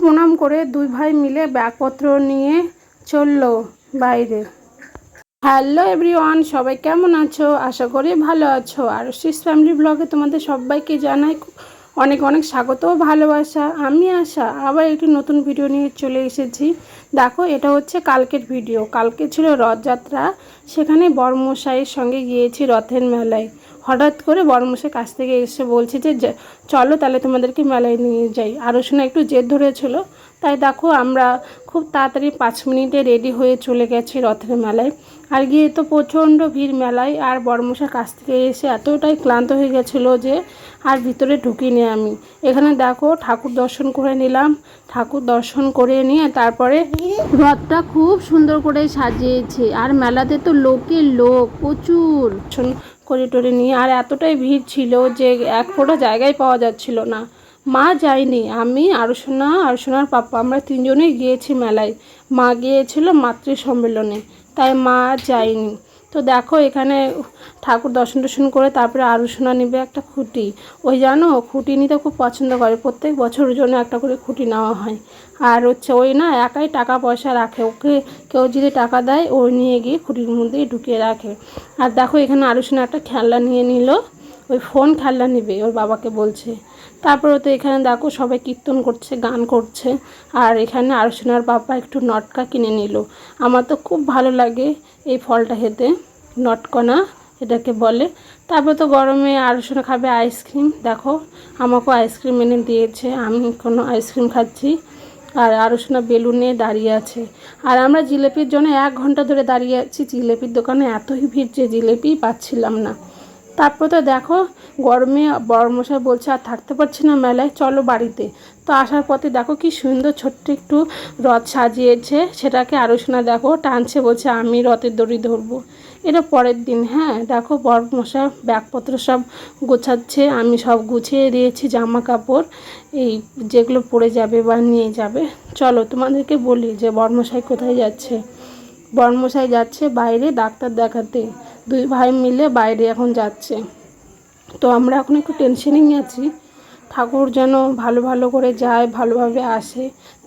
প্রণাম করে দুই ভাই মিলে ব্যাগপত্র নিয়ে চলল বাইরে। হ্যালো এভরিওয়ান, সবাই কেমন আছো? আশা করি ভালো আছো। আর শিস ফ্যামিলি ব্লগে তোমাদের সবাইকে জানাই অনেক অনেক স্বাগত ভালোবাসা। আমি আশা, আবার একটি নতুন ভিডিও নিয়ে চলে এসেছি। দেখো, এটা হচ্ছে কালকের ভিডিও। কালকে ছিল রথযাত্রা, সেখানে বর্মশাইয়ের সঙ্গে গিয়েছি রথের মেলায়। হঠাৎ করে বর্মশাই কাছ থেকে এসে বলছে যে চলো তাহলে তোমাদেরকে মেলায় নিয়ে যাই। আরও শোনা একটু জেদ ধরেছিল। তাই দেখো আমরা খুব তাড়াতাড়ি পাঁচ মিনিটে রেডি হয়ে চলে গেছি রথের মেলায়। আর গিয়ে তো প্রচণ্ড ভিড় মেলায়। আর বর্মশার কাছ থেকে এসে এতটাই ক্লান্ত হয়ে গেছিল যে, আর ভিতরে ঢুকিনি আমি। এখানে দেখো ঠাকুর দর্শন করে নিলাম। ঠাকুর দর্শন করে নিয়ে তারপরে রথটা খুব সুন্দর করে সাজিয়েছে। আর মেলাতে তো লোকের লোক, প্রচুর। করে টরে নিয়ে, আর এতটাই ভিড় ছিল যে এক ফোটা জায়গায় পাওয়া যাচ্ছিল না। মা যায়নি, আমি আরসোনা আরসোনার পাপ্পা আমরা তিনজনেই গিয়েছি মেলায়। মা গিয়েছিল মাতৃ সম্মেলনে তাই মা যায়নি। তো দেখো এখানে ঠাকুর দর্শন টর্শন করে তারপরে আরুষোনা নিবে একটা খুঁটি। ওই জানো? খুঁটি নিতে খুব পছন্দ করে। প্রত্যেক বছরের জন্য একটা করে খুঁটি নেওয়া হয়। আর হচ্ছে ওই না একাই টাকা পয়সা রাখে। ওকে কেউ যদি টাকা দেয়, ও নিয়ে গিয়ে খুঁটির মধ্যেই ঢুকিয়ে রাখে। আর দেখো এখানে আরুষোনা একটা খেলনা নিয়ে নিল। ওই ফোন খেলনা নেবে, ওর বাবাকে বলছে। তারপরে তো এখানে দেখো সবাই কীর্তন করছে, গান করছে। আর এখানে আরসোনার বাবা একটু নটকা কিনে নিল। আমার তো খুব ভালো লাগে এই ফলটা খেতে নটকনা এটাকে বলে। তারপরে তো গরমে আরসোনা খাবে আইসক্রিম। দেখো, আমাকেও আইসক্রিম এনে দিয়েছে, আমি কোনো আইসক্রিম খাচ্ছি। আর আরসোনা বেলুন নিয়ে দাঁড়িয়ে আছে। আর আমরা জিলেপির জন্য এক ঘণ্টা ধরে দাঁড়িয়ে আছি। জিলেপির দোকানে এতই ভিড় যে জিলেপি পাচ্ছিলাম না। তারপর তো দেখো, গরমে বড়মশাই বলছে, আর থাকতে পারছি না মেলায়, চলো বাড়িতে। তো আসার পথে দেখো কি সুন্দর ছোট্ট একটু রথ সাজিয়েছে, সেটাকে আরও শোনা দেখো, টানছে বলছে, আমি রথের দড়ি ধরবো। এটা পরের দিন হ্যাঁ দেখো বড়মশাই ব্যাগপত্র সব গোছাচ্ছে, আমি সব গুছিয়ে দিয়েছি জামা কাপড় এই যেগুলো পরে যাবে বা নিয়ে যাবে। চলো তোমাদেরকে বলি যে বড়মশাই কোথায় যাচ্ছে। বর্মশাই যাচ্ছে বাইরে ডাক্তার দেখাতে। দুই ভাই মিলে বাইরে এখন যাচ্ছে। তো আমরা এখন একটু টেনশনেই আছি। ঠাকুর যেন ভালো ভালো করে যায়, ভালোভাবে আসে।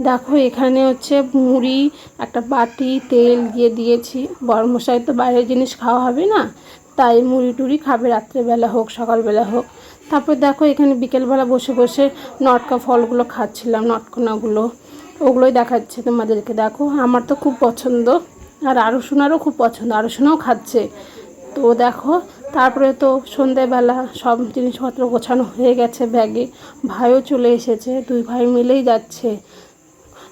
দেখো এখানে হচ্ছে মুড়ি, একটা বাটি, তেল দিয়ে দিয়েছি। বর্মশাই তো বাইরের জিনিস খাওয়া হবে না, তাই মুড়ি টুড়ি খাবে রাত্রেবেলা হোক, সকালবেলা হোক। তারপর দেখো এখানে বিকেলবেলা বসে বসে নটকা ফলগুলো খাচ্ছিলাম, নটকনাগুলো। ওগুলোই দেখাচ্ছে তোমাদেরকে। দেখো আমার তো খুব পছন্দ, আর আরও খুব পছন্দ। আরও খাচ্ছে। তো দেখো, তারপরে তো সন্ধেবেলা সব জিনিসপত্র গোছানো হয়ে গেছে ব্যাগে। ভাইও চলে এসেছে, দুই ভাই মিলেই যাচ্ছে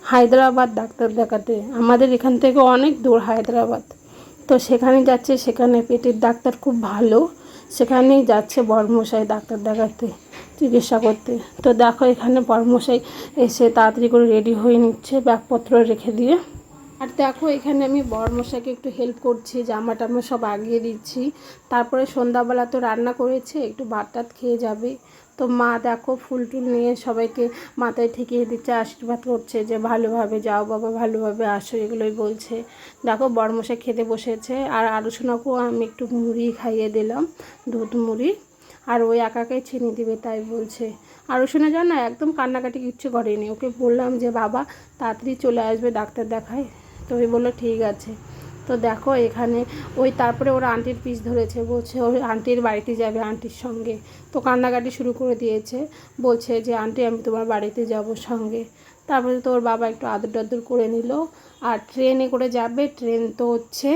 হায়দ্রাবাদ ডাক্তার দেখাতে। আমাদের এখান থেকে অনেক দূর হায়দ্রাবাদ। তো সেখানে যাচ্ছে, সেখানে পেটের ডাক্তার খুব ভালো। সেখানেই যাচ্ছে বর্মশাই ডাক্তার দেখাতে, চিকিৎসা করতে। তো দেখো এখানে বর্মশাই এসে তাড়াতাড়ি করে রেডি হয়ে নিচ্ছে ব্যাগপত্র রেখে দিয়ে। আর দেখো, এখানে আমি বরমশাকে একটু হেল্প করছি জামা টামা সব আগিয়ে দিচ্ছি। তারপরে সন্ধ্যাবেলা তো রান্না করেছে, একটু ভাত টাত খেয়ে যাবে। তো মা দেখো ফুল টুল নিয়ে সবাইকে মাথায় ঠেকিয়ে দিচ্ছে, আশীর্বাদ করছে যে ভালোভাবে যাও বাবা, ভালোভাবে আসো, এগুলোই বলছে। দেখো, বরমশাই খেতে বসেছে। আর আলোচনাকেও আমি একটু মুড়ি খাইয়ে দিলাম, দুধ মুড়ি। আর ওই একাকাই চিনি দিবে, তাই বলছে। আরও শুনে যাও না একদম কান্নাকাটি কিচ্ছু করেনি। ওকে বললাম যে, বাবা, তাড়াতাড়ি চলে আসবে, ডাক্তার দেখায়। তো ওই বলল ঠিক আছে। তো দেখো এখানে ওই তারপরে ওরা আন্টির পিস ধরেছে, বলছে ওই আন্টির বাড়িতে যাবে আন্টির সঙ্গে। তো কান্নাকাটি শুরু করে দিয়েছে, বলছে যে, আন্টি, আমি তোমার বাড়িতে যাব সঙ্গে। তারপরে তো ওর বাবা একটু আদর টাদর করে নিল, আর ট্রেনে করে যাবে, ট্রেন তো হচ্ছে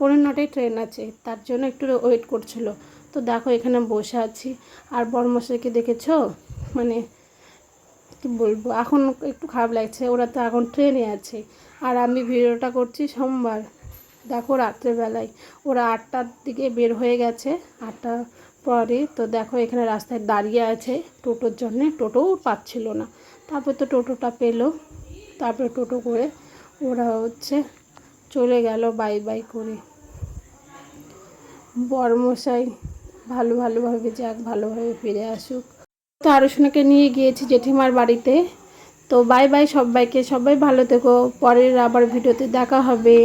পনেরো নটায় ট্রেন আছে, তার জন্য একটু ওয়েট করছিল। তো দেখো এখানে বসে আছি। আর বড়মশাইকে দেখেছ? মানে কি বলব? এখন একটু খারাপ লাগছে। ওরা তো এখন ট্রেনে আছে। আর আমি ভিডিওটা করছি সোমবার। দেখো রাত্রেবেলায় ওরা আটটার দিকে বের হয়ে গেছে। আটটা পরে তো দেখো এখানে রাস্তায় দাঁড়িয়ে আছে টোটোর জন্যে। টোটোও পাচ্ছিল না। তারপর তো টোটোটা পেল। তারপরে টোটো করে ওরা হচ্ছে চলে গেল বাই বাই করে। বড়মশাই ভালো ভালোভাবে যাক, ভালোভাবে ফিরে আসুক। তো আরোশনাকে নিয়ে গিয়েছি জেঠিমার বাড়িতে। তো বাই বাই সবাইকে। সবাই ভালো থেকো। পরের আবার ভিডিওতে দেখা হবে।